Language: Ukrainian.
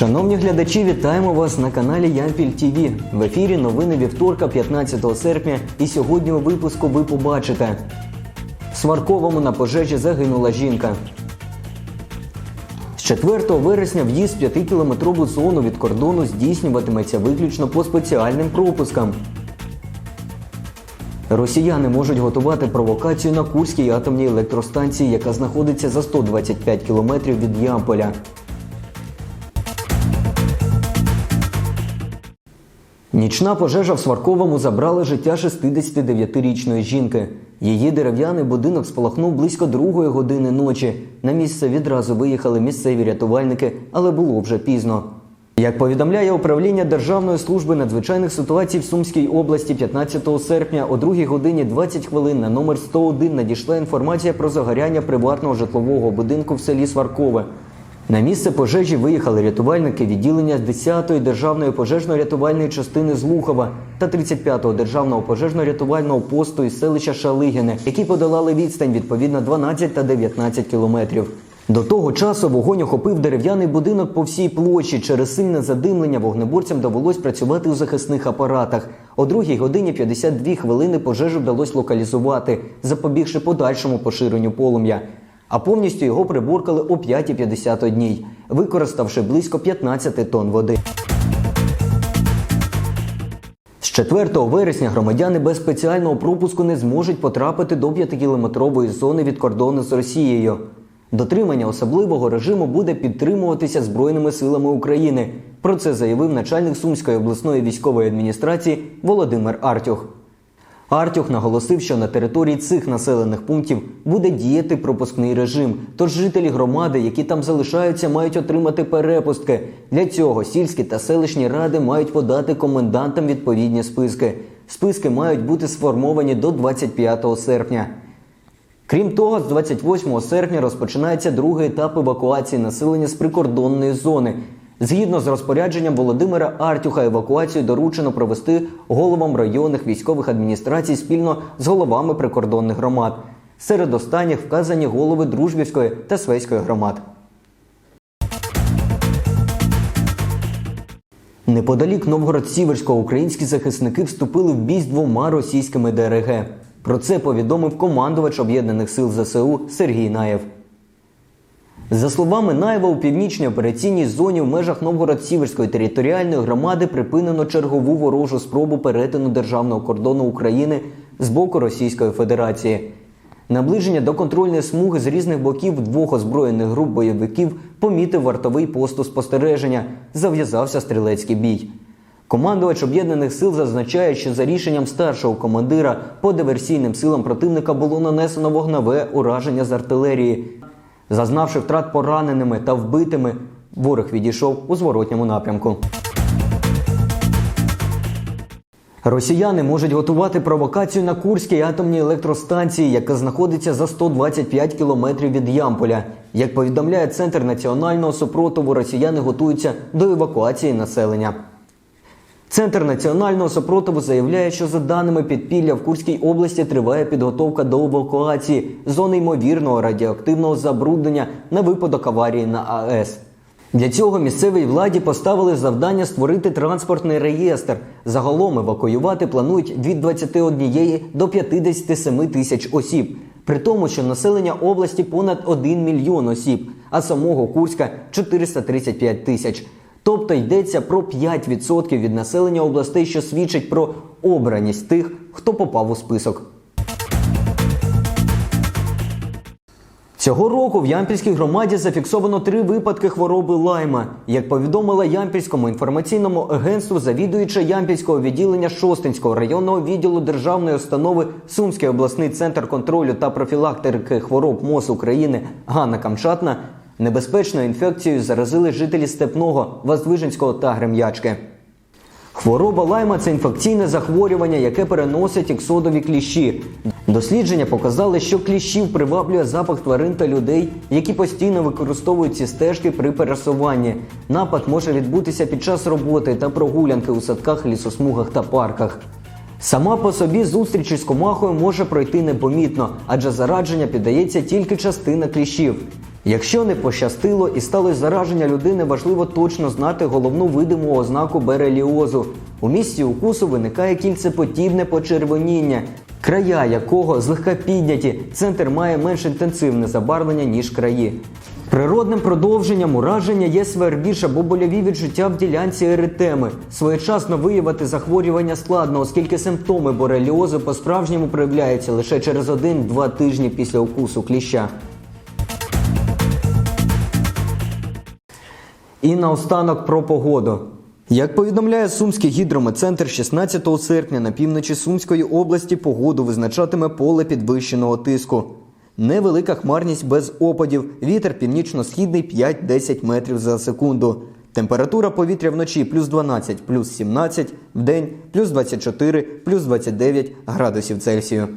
Шановні глядачі, вітаємо вас на каналі Ямпіль ТВ. В ефірі новини вівторка, 15 серпня. І сьогодні у випуску ви побачите. В Сварковому на пожежі загинула жінка. З 4 вересня в'їзд в 5-кілометрову зону від кордону здійснюватиметься виключно по спеціальним пропускам. Росіяни можуть готувати провокацію на Курській атомній електростанції, яка знаходиться за 125 кілометрів від Ямполя. Нічна пожежа в Сварковому забрала життя 69-річної жінки. Її дерев'яний будинок спалахнув близько другої години ночі. На місце відразу виїхали місцеві рятувальники, але було вже пізно. Як повідомляє управління Державної служби надзвичайних ситуацій в Сумській області 15 серпня о 2 годині 20 хвилин на номер 101 надійшла інформація про загоряння приватного житлового будинку в селі Сваркове. На місце пожежі виїхали рятувальники відділення 10-ї державної пожежно-рятувальної частини з Лухова та 35-го державного пожежно-рятувального посту із селища Шалигіне, які подолали відстань відповідно 12 та 19 кілометрів. До того часу вогонь охопив дерев'яний будинок по всій площі. Через сильне задимлення вогнеборцям довелось працювати у захисних апаратах. О 2 годині 52 хвилини пожежу вдалося локалізувати, запобігши подальшому поширенню полум'я а повністю його приборкали о 5.51, використавши близько 15 тонн води. З 4 вересня громадяни без спеціального пропуску не зможуть потрапити до 5-кілометрової зони від кордону з Росією. Дотримання особливого режиму буде підтримуватися Збройними силами України. Про це заявив начальник Сумської обласної військової адміністрації Володимир Артюх. Артюх наголосив, що на території цих населених пунктів буде діяти пропускний режим. Тож жителі громади, які там залишаються, мають отримати перепустки. Для цього сільські та селищні ради мають подати комендантам відповідні списки. Списки мають бути сформовані до 25 серпня. Крім того, з 28 серпня розпочинається другий етап евакуації населення з прикордонної зони. Згідно з розпорядженням Володимира Артюха, евакуацію доручено провести головам районних військових адміністрацій спільно з головами прикордонних громад. Серед останніх вказані голови Дружбівської та Свейської громад. Неподалік Новгород-Сіверського українські захисники вступили в бій з двома російськими ДРГ. Про це повідомив командувач Об'єднаних сил ЗСУ Сергій Наєв. За словами Наєва, у північній операційній зоні в межах Новгород-Сіверської територіальної громади припинено чергову ворожу спробу перетину державного кордону України з боку Російської Федерації. Наближення до контрольної смуги з різних боків двох озброєних груп бойовиків помітив вартовий посту спостереження. Зав'язався стрілецький бій. Командувач об'єднаних сил зазначає, що за рішенням старшого командира по диверсійним силам противника було нанесено вогневе ураження з артилерії. Зазнавши втрат пораненими та вбитими, ворог відійшов у зворотньому напрямку. Росіяни можуть готувати провокацію на Курській атомній електростанції, яка знаходиться за 125 кілометрів від Ямполя. Як повідомляє Центр національного супротиву, росіяни готуються до евакуації населення. Центр національного супротиву заявляє, що за даними підпілля в Курській області триває підготовка до евакуації зони ймовірного радіоактивного забруднення на випадок аварії на АЕС. Для цього місцевій владі поставили завдання створити транспортний реєстр. Загалом евакуювати планують від 21 до 57 тисяч осіб. При тому, що населення області понад 1 мільйон осіб, а самого Курська 435 тисяч. Тобто йдеться про 5% від населення областей, що свідчить про обраність тих, хто попав у список. Цього року в Ямпільській громаді зафіксовано три випадки хвороби лайма. Як повідомила Ямпільському інформаційному агентству, завідуюча Ямпільського відділення Шостинського районного відділу державної установи Сумський обласний центр контролю та профілактики хвороб МОЗ України Ганна Камчатна небезпечною інфекцією заразили жителі Степного, Воздвиженського та Грем'ячки. Хвороба лайма це інфекційне захворювання, яке переносить іксодові кліщі. Дослідження показали, що кліщів приваблює запах тварин та людей, які постійно використовують ці стежки при пересуванні. Напад може відбутися під час роботи та прогулянки у садках, лісосмугах та парках. Сама по собі зустріч із комахою може пройти непомітно, адже зарадження піддається тільки частина кліщів. Якщо не пощастило і сталося зараження людини, важливо точно знати головну видиму ознаку береліозу. У місці укусу виникає кільцеподібне почервоніння, края якого злегка підняті. Центр має менш інтенсивне забарвлення, ніж краї. Природним продовженням ураження є свербіж або больові відчуття в ділянці еритеми. Своєчасно виявити захворювання складно, оскільки симптоми бореліозу по-справжньому проявляються лише через 1-2 тижні після укусу кліща. І наостанок про погоду. Як повідомляє Сумський гідрометцентр, 16 серпня на півночі Сумської області погоду визначатиме поле підвищеного тиску. Невелика хмарність без опадів, вітер північно-східний 5-10 метрів за секунду. Температура повітря вночі плюс 12, плюс 17, вдень плюс 24, плюс 29 градусів Цельсію.